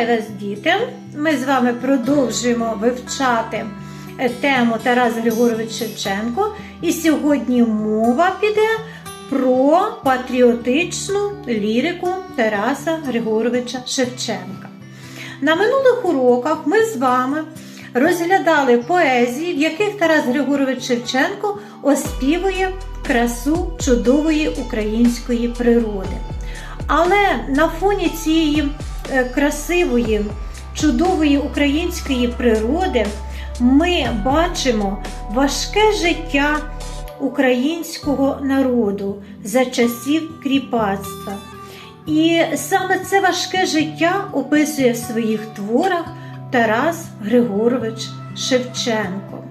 Вітаю вас, діти! Ми з вами продовжуємо вивчати е, тему Тарас Григорович Шевченко. І сьогодні мова піде про патріотичну лірику Тараса Григоровича Шевченка. На минулих уроках ми з вами розглядали поезії, в яких Тарас Григорович Шевченко оспівує красу чудової української природи. Але на фоні цієї красивої, чудової української природи ми бачимо важке життя українського народу за часів кріпацтва. І саме це важке життя описує в своїх творах Тарас Григорович Шевченко.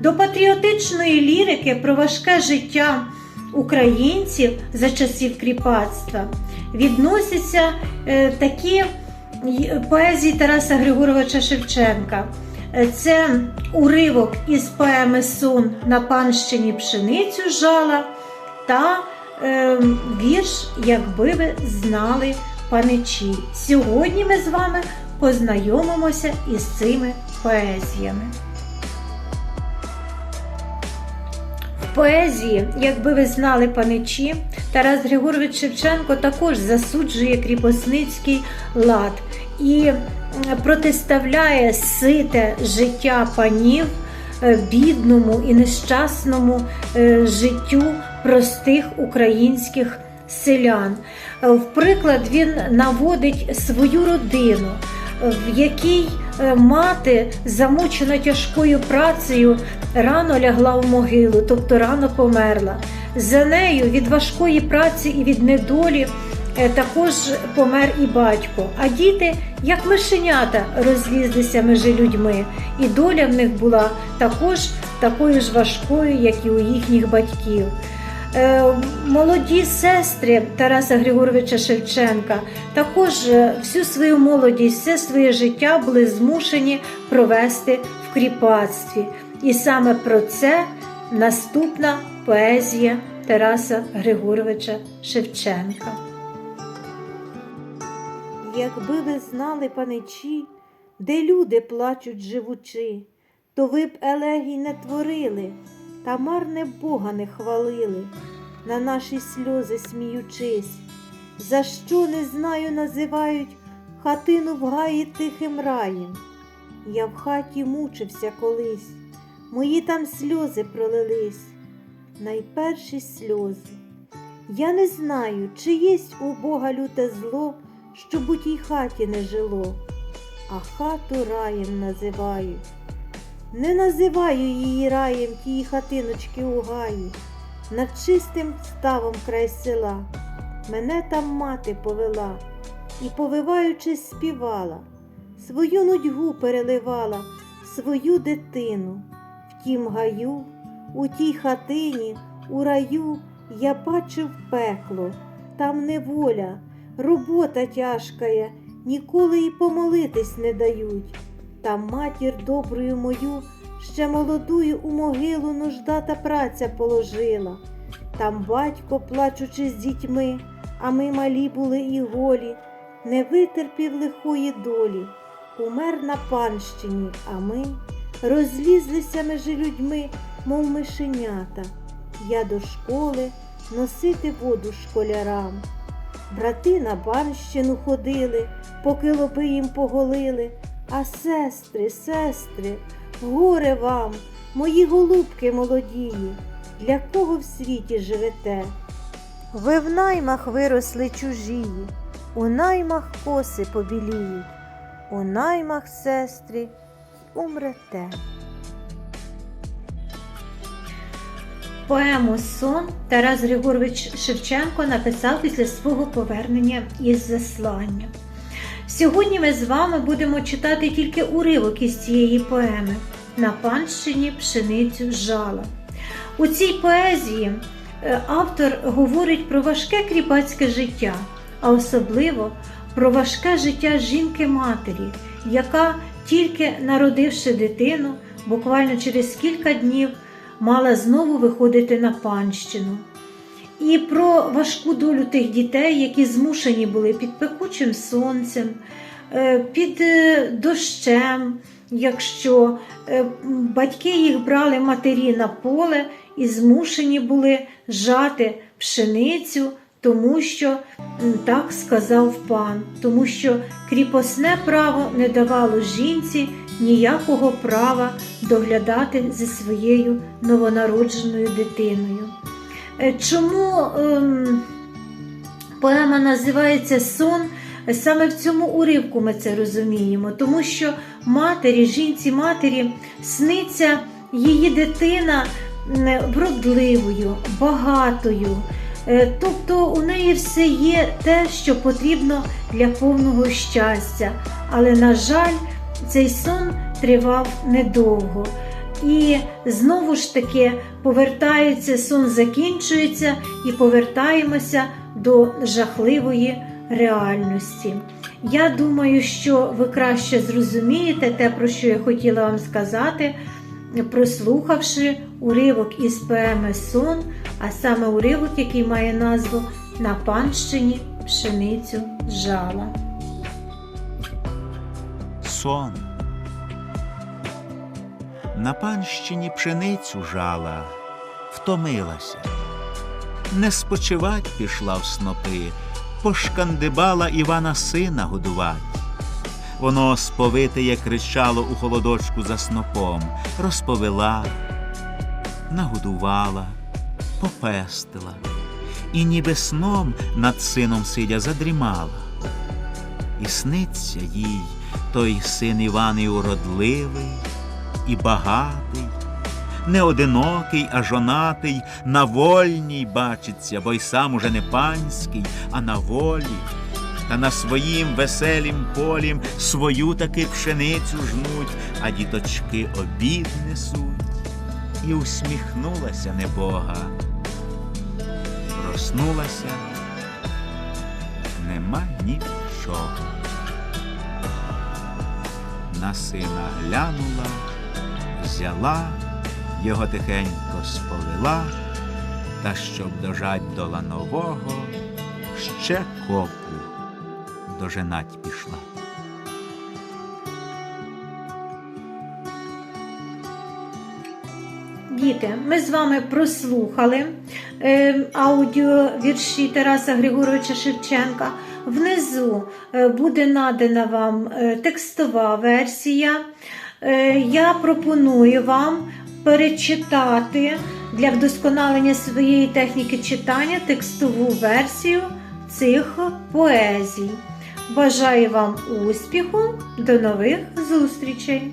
До патріотичної лірики про важке життя українців за часів кріпацтва відносяться е, такі поезії Тараса Григоровича Шевченка. Е, Це уривок із поеми Сон на панщині пшеницю жала та е, вірш, якби ви знали паничі. Сьогодні ми з вами познайомимося із цими поезіями. Поезії, якби ви знали паничі, Тарас Григорович Шевченко також засуджує кріпосницький лад і протиставляє сите життя панів е, бідному і нещасному е, життю простих українських селян. Е, В приклад він наводить свою родину, в якій мати, замучена тяжкою працею, рано лягла в могилу, тобто рано померла. За нею від важкої праці і від недолі е, також помер і батько. А діти, як мишенята, розлізлися між людьми, і доля в них була також такою ж важкою, як і у їхніх батьків. Е, Молоді сестри Тараса Григоровича Шевченка також е, всю свою молодість, все своє життя були змушені провести в кріпацтві. І саме про це наступна поезія Тараса Григоровича Шевченка. Якби ви знали, паничі, де люди плачуть живучи, то ви б елегій не творили, та марне Бога не хвалили, на наші сльози сміючись. За що не знаю, називають хатину в гаї тихим раєм. Я в хаті мучився колись, мої там сльози пролились, найперші сльози. Я не знаю, чи єсть у Бога люте зло, щоб у тій хаті не жило, а хату раєм називають. Не називаю її раєм тії хатиночки у гаї, над чистим ставом край села. Мене там мати повела і, повиваючись, співала, свою нудьгу переливала, свою дитину. В тім гаю, у тій хатині, у раю я бачив пекло, там неволя, робота тяжкая, ніколи й помолитись не дають. Там матір доброю мою, ще молодую у могилу нужда та праця положила. Там батько, плачучи з дітьми, а ми малі були і голі, не витерпів лихої долі, умер на панщині, а ми розлізлися між людьми, мов мишенята. Я до школи носити воду школярам. Брати на банщину ходили, поки лоби їм поголили. А сестри, сестри, горе вам, мої голубки молодії, для кого в світі живете? Ви в наймах виросли чужії, у наймах коси побіліють, у наймах, сестри, умрете. Поему Сон Тарас Григорович Шевченко написав після свого повернення із заслання. Сьогодні ми з вами будемо читати тільки уривок із цієї поеми на панщині пшеницю жала. У цій поезії е, автор говорить про важке кріпацьке життя, а особливо про важке життя жінки-матері, яка, тільки народивши дитину, буквально через кілька днів мала знову виходити на панщину. І про важку долю тих дітей, які змушені були під пекучим сонцем, е, під е, дощем, якщо е, батьки їх брали матері на поле і змушені були жати пшеницю, тому що так сказав пан, тому що кріпосне право не давало жінці ніякого права доглядати за своєю новонародженою дитиною. Е, Чому ем, поема називається Сон? Саме в цьому уривку ми це розуміємо, тому що матері, жінці матері сниться її дитина вродливою, багатою. Е, Тобто у неї все є те, що потрібно для повного щастя. Але, на жаль, цей сон тривав недовго. І знову ж таки повертається, сон закінчується і повертаємося до жахливої реальності. Я думаю, що ви краще зрозумієте те, про що я хотіла вам сказати, прослухавши уривок із поеми Сон, а саме уривок, який має назву На панщині пшеницю жала. сон. На панщині пшеницю жала, втомилася. Не спочивать пішла в снопи, пошкандибала Івана сина годувать. Воно сповитеє кричало у холодочку за снопом, розповела, нагодувала, попестила, і ніби сном над сином сидя задрімала. І сниться їй той син Іван і уродливий, і багатий, не одинокий, а жонатий, на вольній бачиться, бо й сам уже не панський, а на волі. Та на своїм веселім полім свою таки пшеницю жнуть, а діточки обід несуть. І усміхнулася небога. Проснулася, нема нічого на сина глянула, взяла, його тихенько сповела, та щоб дожать до ланового, ще копу доженать пішла. Діти, ми з вами прослухали е, аудіовірші Тараса Григоровича Шевченка. Внизу е, буде надана вам е, текстова версія. Е, я пропоную вам перечитати для вдосконалення своєї техніки читання текстову версію цих поезій. Бажаю вам успіху, до нових зустрічей!